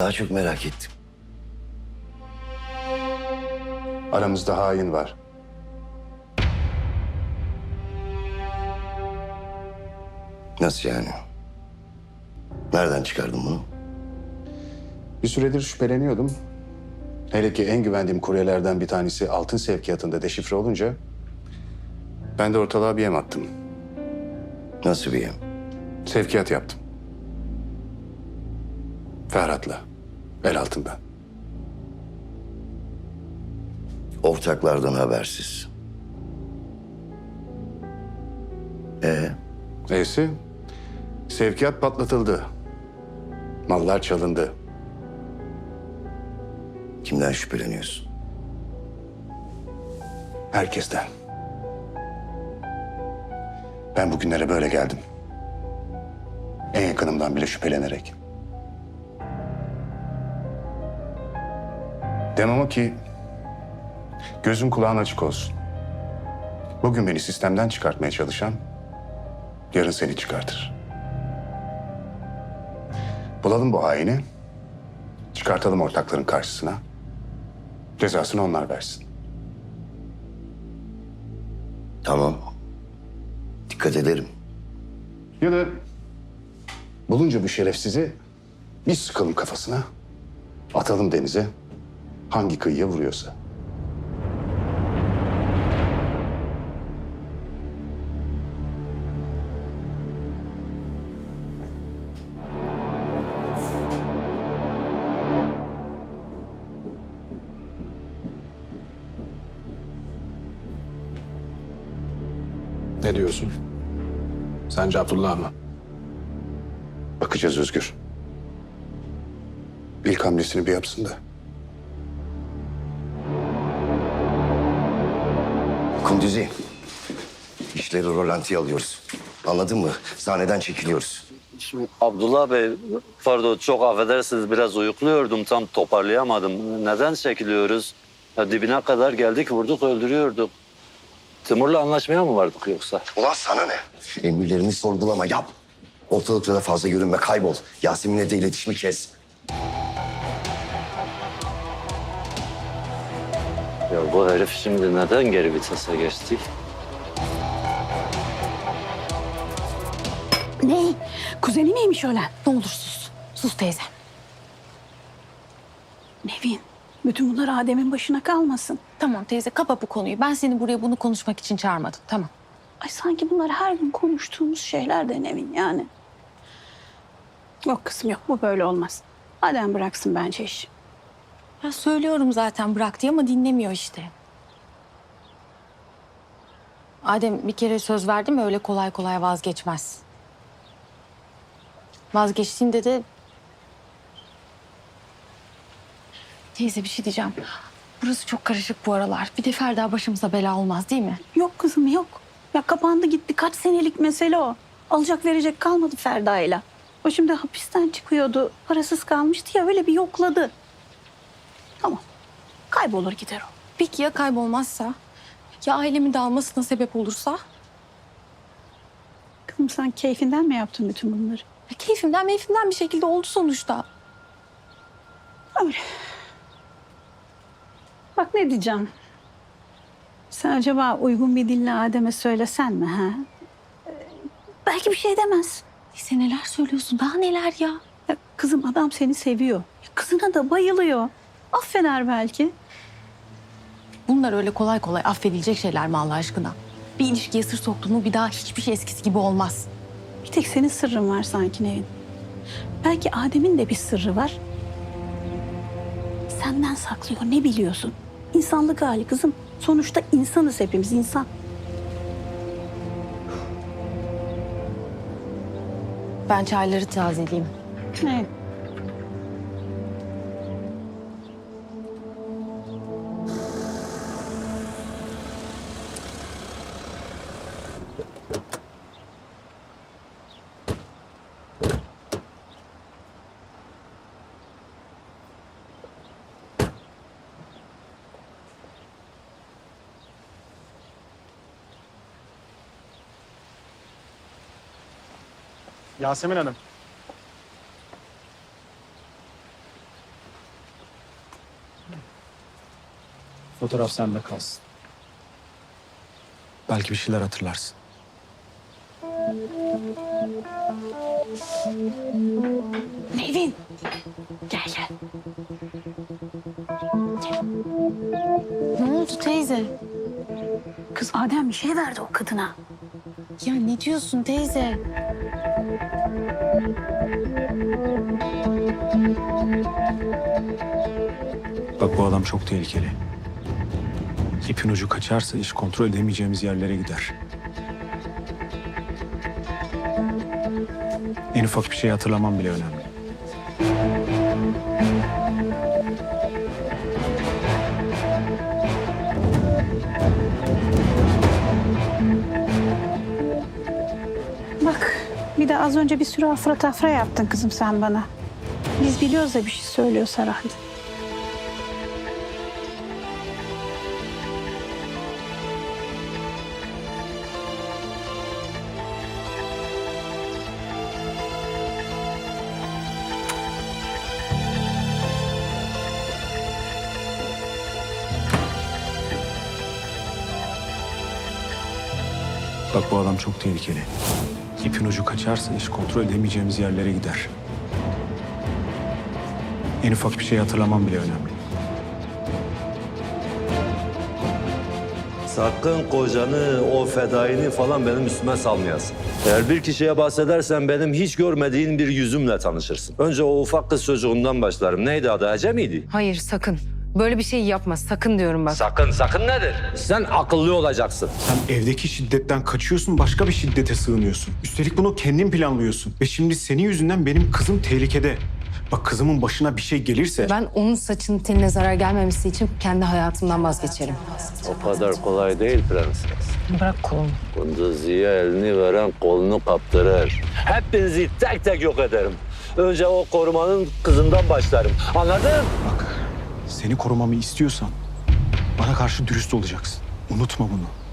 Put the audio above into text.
Daha çok merak ettim. Aramızda hain var. Nasıl yani? Nereden çıkardın bunu? Bir süredir şüpheleniyordum. Hele ki en güvendiğim kuryelerden bir tanesi altın sevkiyatında deşifre olunca... ...ben de ortalığa bir yem attım. Nasıl bir yem? Sevkiyat yaptım. Ferhat'la. El altından. Ortaklardan habersiz. Ee, Neyse, sevkiyat patlatıldı. Mallar çalındı. kimden şüpheleniyorsun? Herkesten. Ben bugünlere böyle geldim. En yakınımdan bile şüphelenerek. Demem o ki gözün kulağın açık olsun. Bugün beni sistemden çıkartmaya çalışan yarın seni çıkartır. Bulalım bu haini. Çıkartalım ortakların karşısına. Cezasını onlar versin. Tamam. Dikkat ederim. Ya da bulunca bu şerefsizi bir sıkalım kafasına. Atalım denize. Hangi kıyıya vuruyorsa. Ne diyorsun? Sence Abdullah mı? Bakacağız Özgür. İlk hamlesini bir yapsın da. Kunduzi, işleri rolantiye alıyoruz. Anladın mı? Sahneden çekiliyoruz. Şimdi Abdullah Bey, pardon çok affedersiniz biraz uyukluyordum tam toparlayamadım. Neden çekiliyoruz? Ya dibine kadar geldik vurduk öldürüyorduk. Timur'la anlaşmaya mı vardık yoksa? Ulan sana ne? Emirlerini sorgulama yap. Ortalıkta da fazla görünme kaybol. Yasemin'le de iletişimi kes. Ya bu herif şimdi neden geri vitese geçti? Ne? Kuzeni miymiş ölen? Ne olur sus. Sus teyze. Nevin, bütün bunlar Adem'in başına kalmasın. Tamam teyze kapa bu konuyu. Ben seni buraya bunu konuşmak için çağırmadım. Tamam. Ay sanki bunlar her gün konuştuğumuz şeyler de Nevin yani. Yok kızım yok, bu böyle olmaz. Adem bıraksın bence işi. Ya söylüyorum zaten bırak diye ama dinlemiyor işte. Adem bir kere söz verdi mi öyle kolay kolay vazgeçmez. Vazgeçtiğinde de... Teyze bir şey diyeceğim. Burası çok karışık bu aralar. Bir de Ferda başımıza bela olmaz değil mi? Yok kızım yok. Ya kapandı gitti, kaç senelik mesele o. Alacak verecek kalmadı Ferda'yla. O şimdi hapisten çıkıyordu, parasız kalmıştı ya öyle bir yokladı. Tamam, kaybolur gider o. Peki ya kaybolmazsa? Ya ailemin dağılmasına sebep olursa? Kızım sen keyfinden mi yaptın bütün bunları? Ya keyfimden meyfimden bir şekilde oldu sonuçta. Öyle. Bak ne diyeceğim. Sen acaba uygun bir dille Adem'e söylesen mi ha? Ee, belki bir şey demez. Teyze neler söylüyorsun? Daha neler ya? Ya kızım adam seni seviyor. Ya kızına da bayılıyor. Affeder belki. Bunlar öyle kolay kolay affedilecek şeyler mi Allah aşkına? Bir ilişkiye sır soktun mu bir daha hiçbir şey eskisi gibi olmaz. Bir tek senin sırrın var sanki Nevin. Belki Adem'in de bir sırrı var. Senden saklıyor ne biliyorsun? İnsanlık hali kızım. Sonuçta insanız hepimiz insan. Ben çayları tazeleyeyim. Evet. Yasemin Hanım. Fotoğraf sende kalsın. Belki bir şeyler hatırlarsın. Nevin. Gel gel. Ne oldu teyze? Kız Adem bir şey verdi o kadına. Ya ne diyorsun teyze? Bak bu adam çok tehlikeli. İpin ucu kaçarsa iş kontrol edemeyeceğimiz yerlere gider. En ufak bir şey hatırlamam bile önemli. De az önce bir sürü afra tafra yaptın kızım sen bana. Biz biliyoruz da bir şey söylüyor herhalde. Bak bu adam çok tehlikeli. İpin ucu kaçarsa iş kontrol edemeyeceğimiz yerlere gider. En ufak bir şey hatırlamam bile önemli. Sakın kocanı, o fedaini falan benim üstüme salmayasın. Eğer bir kişiye bahsedersen benim hiç görmediğin bir yüzümle tanışırsın. Önce o ufak kız çocuğundan başlarım. Neydi adı? Ece miydi? Hayır sakın. Böyle bir şey yapma. Sakın diyorum bak. Sakın, sakın nedir? Sen akıllı olacaksın. Sen evdeki şiddetten kaçıyorsun, başka bir şiddete sığınıyorsun. Üstelik bunu kendin planlıyorsun. Ve şimdi senin yüzünden benim kızım tehlikede. Bak kızımın başına bir şey gelirse... Ben onun saçının teline zarar gelmemesi için kendi hayatımdan vazgeçerim. O kadar kolay değil prenses. Bırak kolumu. Kunduzi'ye elini veren kolunu kaptırır. Hepinizi tek tek yok ederim. Önce o korumanın kızından başlarım. Anladın? Bak, seni korumamı istiyorsan bana karşı dürüst olacaksın. Unutma bunu.